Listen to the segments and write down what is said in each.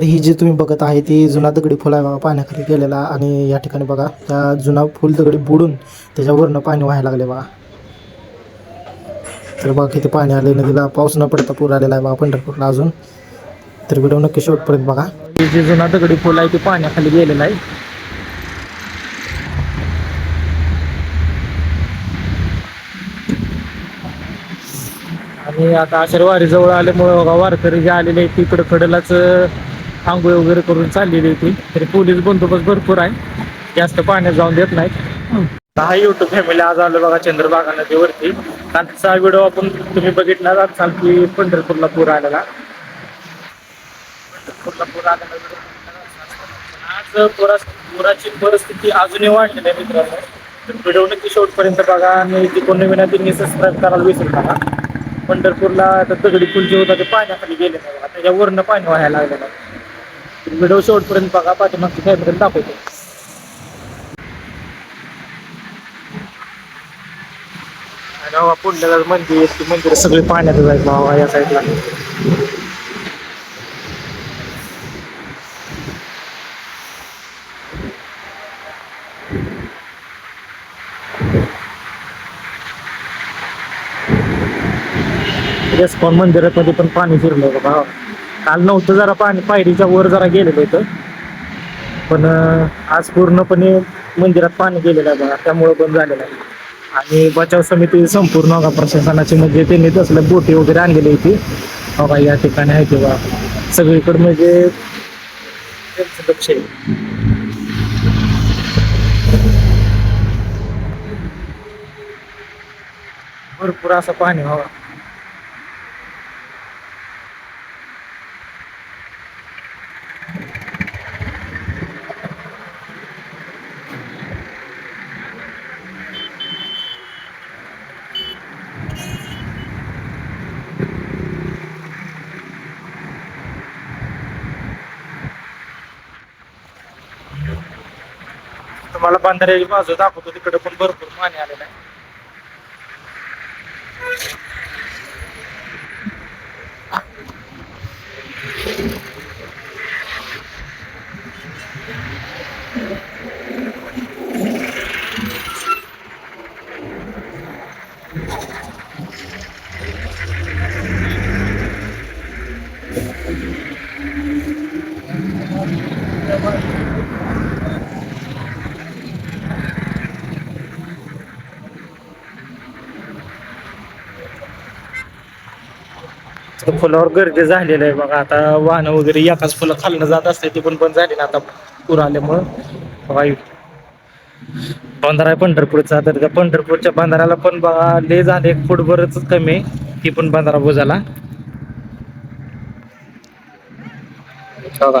तर ही जी तुम्ही बघत आहे ती जुना दगडी फुल आहे बघा पाण्याखाली गेलेला आणि या ठिकाणी बघा त्या जुना फुल दगडी बुडून त्याच्यावरनं पाणी व्हायला लागले बघा. तर बघा किती पाणी आले नदीला पाऊस न पडता पूर आलेला आहे बघा पंढरपूरला अजून. तर व्हिडिओ नक्की शेवटपर्यंत बघा. ही जी जुना दगडी फुल आहे ती पाण्याखाली गेलेला आहे. आणि आता आषाढवारी जवळ आल्यामुळं बघा वारकरी जे आलेले आहेत तिकडं कडेलाच आंघोळ वगैरे करून चाललेली होती तरी पोलीस बंदोबस्त भरपूर आहे. जास्त पाण्यात जाऊन देत नाहीत. हा युट्यूब फॅमिली आज आलो बघा चंद्रभागा नदीवरती. कालचा व्हिडिओ आपण तुम्ही बघितला असाल की पंढरपूरला पूर आलेला. पंढरपूरला पूर आलेला. आज पुरा पुराची परिस्थिती अजूनही वाढलेली आहे मित्रांनो. व्हिडिओ नक्की शेवटपर्यंत बघा आणि जे कोण नवीन त्यांनी सबस्क्राईब करायला विसरू नका. पंढरपूरला आता दगडी पूल जे होता ते पाण्याखाली गेले नाही या त्याच्यावरनं पाणी व्हायला लागलेलं आहे. व्हिडिओ शेवटपर्यंत बघा पाठीमागची फॅमिली दाखवतो. आणि बाबा पुढल्याला मंदिर ती मंदिर सगळे पाण्यात जायचं बाबा या साईडला. रेस्पॉन मंदिरामध्ये पण पाणी फिरलं बाबा काल नव्हतं जरा पाणी पायरीच्या वर जरा गेलेलं होतं. पण आज पूर्णपणे मंदिरात पाणी गेलेलं आहे बघा त्यामुळं बंद झालेलं आहे. आणि बचाव समिती संपूर्ण बघा प्रशासनाची म्हणजे त्यांनी तसलं बोटी वगैरे आणलेली होती. बघा या ठिकाणी आहे किंवा सगळीकडे म्हणजे त्यांचं लक्ष आहे. भरपूर असं पाणी हवा तुम्हाला बांधाऱ्याची बाजू दाखवतो तिकडे पण भरपूर पाणी आलेलं आहे. फुलावर गर्दी झालेलं आहे बघा. आता वाहनं वगैरे एकाच फुलं खाल्लं जात असते ती पण बंद झाली ना आता पूर आल्यामुळं. वाईट इथं. बंधारा आहे पंढरपूरचा. तर त्या पंढरपूरच्या बंधाऱ्याला पण बघा ले झाले. एक फुटभरच कमी आहे. ती पण बंधारा बुजाला. बघा.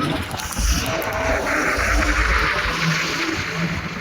すごい!